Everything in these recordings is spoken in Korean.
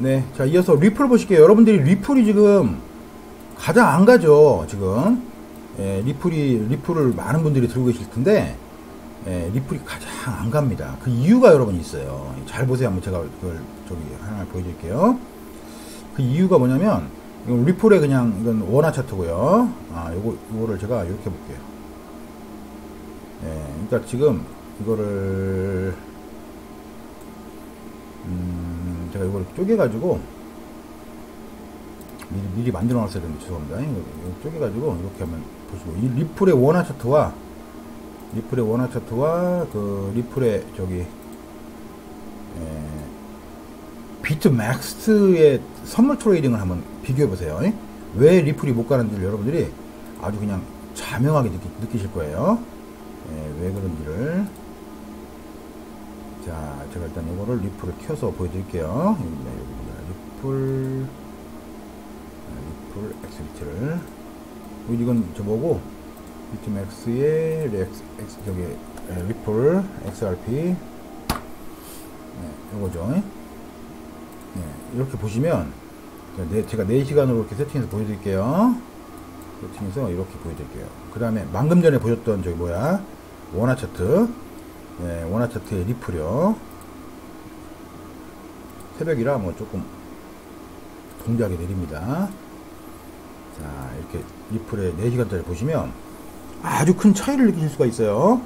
네, 자 이어서 리플 보실게요. 여러분들이 리플이 지금 가장 안 가죠. 지금 예, 리플이 리플을 많은 분들이 들고 계실 텐데 예, 리플이 가장 안 갑니다. 그 이유가 여러분 있어요. 잘 보세요. 한번 제가 그걸 저기 하나 보여드릴게요. 그 이유가 뭐냐면 리플의 그냥 이건 원화 차트고요. 아, 요거 요거를 제가 이렇게 볼게요. 예, 그러니까 지금 이거를 음, 제가 이걸 쪼개가지고 미리, 미리 만들어 놨어야 되는데 죄송합니다. 이거, 이거 쪼개가지고 이렇게 하면 보시고 이 리플의 원화 차트와 리플의 원화 차트와 그 리플의 저기 에, 비트 맥스의 선물 트레이딩을 한번 비교해 보세요. 왜 리플이 못 가는지를 여러분들이 아주 그냥 자명하게 느끼, 실 거예요. 예, 왜 그런지를. 자, 제가 일단 이거를 리플을 켜서 보여드릴게요. 여기입니다, 여기입니다. 리플, 아, 리플 엑스비트를. 이건 저보고, 비트맥스의 렉스, 저기, 예, 리플, XRP. 네, 요거죠. 네, 이렇게 보시면, 제가 4시간으로 이렇게 세팅해서 보여드릴게요. 세팅해서 이렇게 보여드릴게요. 그 다음에 방금 전에 보셨던 저기 뭐야 원화 차트 네, 원화 차트의 리플이요. 새벽이라 뭐 조금 동작이 내립니다. 자 이렇게 리플의 4시간짜리 보시면 아주 큰 차이를 느끼실 수가 있어요.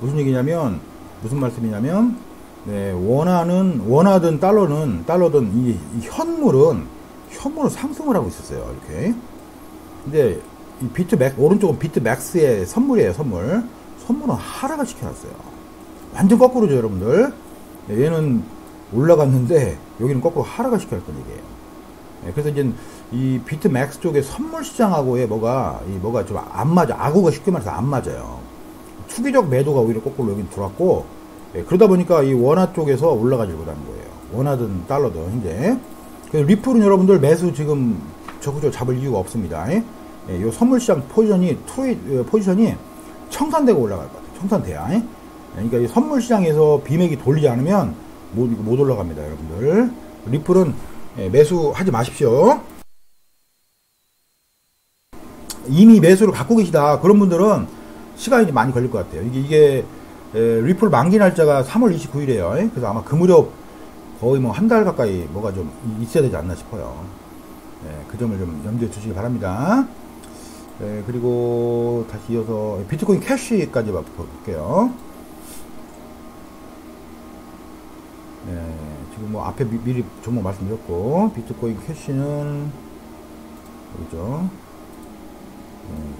무슨 얘기냐면 무슨 말씀이냐면 네, 원화는 원화든 달러는 달러든 이, 이 현물은 현물은 상승을 하고 있었어요. 이렇게. 근데 이 비트 맥 오른쪽은 비트 맥스의 선물이에요. 선물. 선물은 하락을 시켜놨어요. 완전 거꾸로죠, 여러분들. 네, 얘는 올라갔는데 여기는 거꾸로 하락을 시켜놨던 얘기예요. 네, 그래서 이제 이 비트 맥스 쪽의 선물 시장하고의 뭐가 이 뭐가 좀 안 맞아. 아구가 쉽게 말해서 안 맞아요. 투기적 매도가 오히려 거꾸로 여기 들어왔고 네, 그러다 보니까 이 원화 쪽에서 올라가지 못하는 거예요. 원화든 달러든 이제 리플은 여러분들 매수 지금 적극적으로 잡을 이유가 없습니다. 예, 이 선물 시장 포지션이 트레이 어, 포지션이 청산되고 올라갈 것 같아요. 청산돼야. 예? 그러니까 이 선물 시장에서 비맥이 돌리지 않으면 못, 못 올라갑니다, 여러분들. 리플은 예, 매수하지 마십시오. 이미 매수를 갖고 계시다. 그런 분들은 시간이 많이 걸릴 것 같아요. 이게, 이게 에, 리플 만기 날짜가 3월 29일이에요. 예? 그래서 아마 그 무렵 거의 뭐 한 달 가까이 뭐가 좀 있어야 되지 않나 싶어요. 네, 그 점을 좀 염두에 두시기 바랍니다. 네, 그리고 다시 이어서 비트코인 캐시까지 볼게요. 네, 지금 뭐 앞에 미, 리 종목 말씀드렸고, 비트코인 캐시는, 여기죠.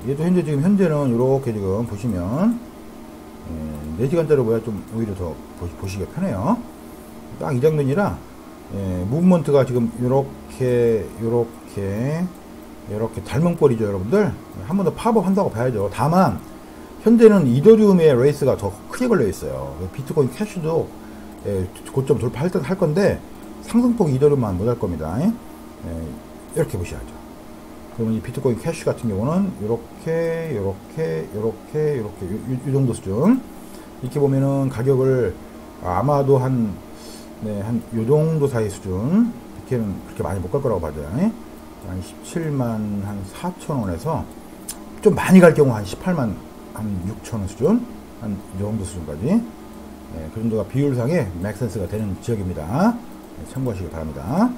네, 얘도 현재 지금 현재는 이렇게 지금 보시면, 네, 4시간짜리 보야 좀 오히려 더 보시, 기가 편해요. 딱 이 장면이라, 예, 무브먼트가 지금 이렇게, 이렇게, 이렇게 닮은꼴이죠, 여러분들. 한 번 더 팝업 한다고 봐야죠. 다만, 현재는 이더리움의 레이스가 더 크게 걸려 있어요. 비트코인 캐시도 예, 고점 돌파할 할 건데, 상승폭 이더리움만 못 할 겁니다. 예, 이렇게 보셔야죠. 그러면 이 비트코인 캐시 같은 경우는 이렇게, 이렇게, 이렇게, 이렇게, 이, 이 정도 수준. 이렇게 보면은 가격을 아마도 한, 네, 한, 요 정도 사이 수준. 이렇게는 그렇게 많이 못 갈 거라고 봐요. 한 17만 한 4천 원에서 좀 많이 갈 경우 한 18만 한 6천 원 수준 한 이 정도 수준까지 네, 그 정도가 비율상에 맥센스가 되는 지역입니다. 네, 참고하시기 바랍니다.